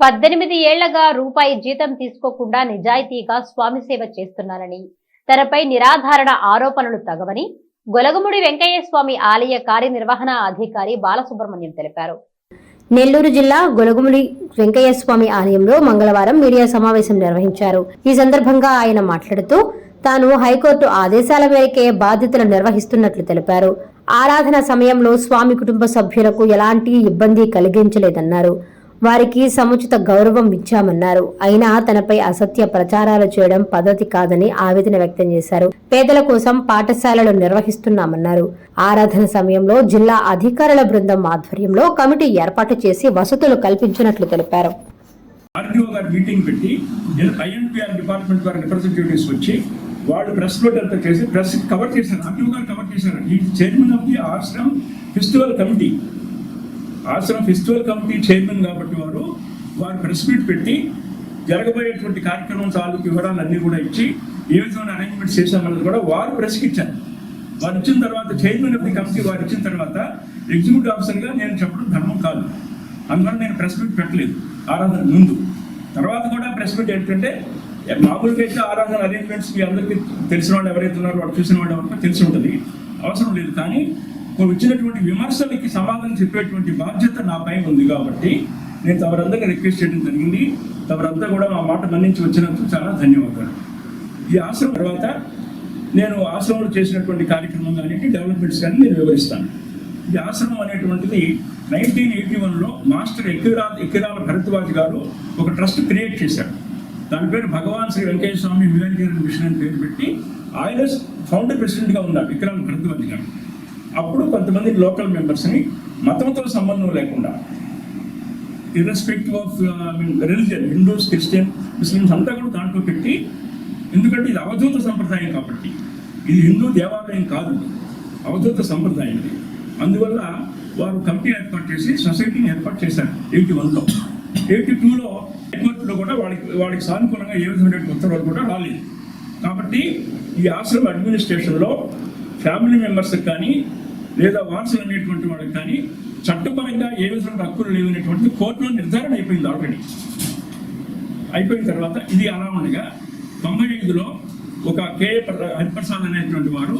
పద్దెనిమిది ఏళ్ళగా రూపాయి జీతం తీసుకోకుండా నిజాయితీగా స్వామి సేవ చేస్తున్నానని తనపై నిరాధారణ ఆరోపణలు తగవని గొలగముడి వెంకయ్య స్వామి ఆలయ కార్యనిర్వహణ అధికారి బాలసుబ్రహ్మణ్యం తెలిపారు. నెల్లూరు జిల్లా గొలగుముడి వెంకయ్య స్వామి ఆలయంలో మంగళవారం మీడియా సమావేశం నిర్వహించారు. ఈ సందర్భంగా ఆయన మాట్లాడుతూ తాను హైకోర్టు ఆదేశాల మేరకే బాధ్యతలు నిర్వహిస్తున్నట్లు తెలిపారు. ఆరాధన సమయంలో స్వామి కుటుంబ సభ్యులకు ఎలాంటి ఇబ్బంది కలిగించలేదన్నారు. వారికి సముచిత గౌరవం ఇచ్చామన్నారు. అయినా తనపై అసత్య ప్రచారాలు చేయడం పద్ధతి కాదని ఆవేదన వ్యక్తం చేశారు. పేదల కోసం పాఠశాలలు నిర్వహిస్తున్నామన్నారు. ఆరాధన సమయంలో జిల్లా అధికారుల బృందం ఆధ్వర్యంలో కమిటీ ఏర్పాటు చేసి వసతులు కల్పించినట్లు తెలిపారు. ఆర్టీఓ గారు మీటింగ్ పెట్టి ఐఎన్పిఆర్ డిపార్ట్మెంట్ వారి రిప్రజెంటేటివ్స్ వచ్చి వాళ్ళు ప్రెస్ నోట్ అంతా చేసి ప్రెస్ కవర్ చేశారు. ఆర్టీఓ గారు కవర్ చేశారు. ఈ chairman of the ashram festival committee ఆశ్రమం ఫెస్టివల్ కమిటీ చైర్మన్ కాబట్టి వారు వారు ప్రెస్ మీట్ పెట్టి జరగబోయేటువంటి కార్యక్రమం తాలూకు వివరాలన్నీ కూడా ఇచ్చి ఏ విధమైన అరేంజ్మెంట్ చేశామన్నది కూడా వారు ప్రెస్కిచ్చారు వారు ఇచ్చిన తర్వాత చైర్మన్ ఆఫ్ ది కమిటీ వారు ఇచ్చిన తర్వాత ఎగ్జిక్యూటివ్ ఆఫీసర్గా నేను చెప్పడం ధర్మం కాదు. అందువల్ల నేను ప్రెస్ మీట్ పెట్టలేదు ఆరాధన ముందు. తర్వాత కూడా ప్రెస్ మీట్ ఏంటంటే మామూలుగా అయితే ఆరాధన అరేంజ్మెంట్స్ మీ అందరికీ తెలిసిన వాళ్ళు ఎవరైతే ఉన్నారో వాళ్ళు చూసిన వాళ్ళు ఎవరికో తెలిసి ఉంటుంది. అవసరం లేదు కానీ వచ్చినటువంటి విమర్శలకి సమాధానం చెప్పేటువంటి బాధ్యత నా పైన ఉంది కాబట్టి నేను తమరందరినీ రిక్వెస్ట్ చేయడం జరిగింది. తమరంతా కూడా మా మాట మన్నించి వచ్చినందుకు చాలా ధన్యవాదాలు. ఈ ఆశ్రమం తర్వాత నేను ఆశ్రమంలో చేసినటువంటి కార్యక్రమం కానీ డెవలప్మెంట్స్ కానీ నేను వివరిస్తాను. ఈ ఆశ్రమం అనేటువంటిది నైన్టీన్ ఎయిటీ వన్లో మాస్టర్ ఎక్కిరా ఎక్కిరాల భరద్వాజ్ గారు ఒక ట్రస్ట్ క్రియేట్ చేశారు. దాని పేరు భగవాన్ శ్రీ వెంకయ్య స్వామి వివేకానంద మిషన్ అని పేరు పెట్టి ఆయన ఫౌండర్ ప్రెసిడెంట్గా ఉన్నారు విక్రాంత్ భరద్వాజ్ గారు. అప్పుడు కొంతమంది లోకల్ మెంబర్స్ని మతంతో సంబంధం లేకుండా irrespective of religion Hindus Christian Muslims అంతా కూడా దాంట్లో పెట్టి ఎందుకంటే ఇది అవధూత సంప్రదాయం కాబట్టి ఇది హిందూ దేవాలయం కాదు అవధూత సంప్రదాయం ఇది. అందువల్ల వారు కమిటీ ఏర్పాటు చేసి సొసైటీని ఏర్పాటు చేశారు ఎయిటీ వన్లో ఎయిటీ టూలో హైకోర్టులో కూడా వాళ్ళకి వాళ్ళకి సానుకూలంగా ఏ విధమైన ఉత్తర్వులు కూడా రాలేదు. కాబట్టి ఈ ఆశ్రమ అడ్మినిస్ట్రేషన్లో ఫ్యామిలీ మెంబర్స్కి కానీ లేదా వారసులు అనేటువంటి వాళ్ళకి కానీ చట్టపరంగా ఏ విధమైన హక్కులు లేవు అనేటువంటిది కోర్టులో నిర్ధారణ అయిపోయింది ఆల్రెడీ అయిపోయిన తర్వాత ఇది అలా ఉండగా తొంభై ఐదులో ఒక కేఏ హరిప్రసాద్ అనేటువంటి వారు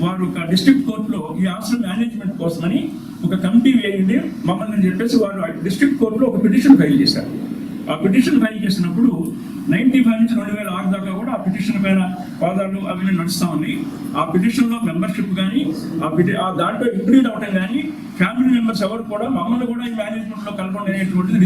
వారు ఒక డిస్ట్రిక్ట్ కోర్టులో ఈ ఆశ్రమ మేనేజ్మెంట్ కోసమని ఒక కమిటీ వేయండి మమ్మల్ని చెప్పేసి వారు డిస్ట్రిక్ట్ కోర్టులో ఒక పిటిషన్ ఫైల్ చేశారు. ఆ పిటిషన్ ఫైల్ చేసినప్పుడు నైన్టీ ఫైవ్ నుంచి రెండు వేల ఆరు దాకా కూడా ఆ పిటిషన్ పైన వాదాలు అవన్నీ నడుస్తూ ఉన్నాయి. ఆ పిటిషన్లో మెంబర్షిప్ కానీ ఆ పిటి ఆ దాంట్లో ఇంక్లూడ్ అవటం కానీ ఫ్యామిలీ మెంబర్స్ ఎవరు కూడా మమ్మల్ని కూడా ఈ మేనేజ్మెంట్లో కలపండి అనేటువంటిది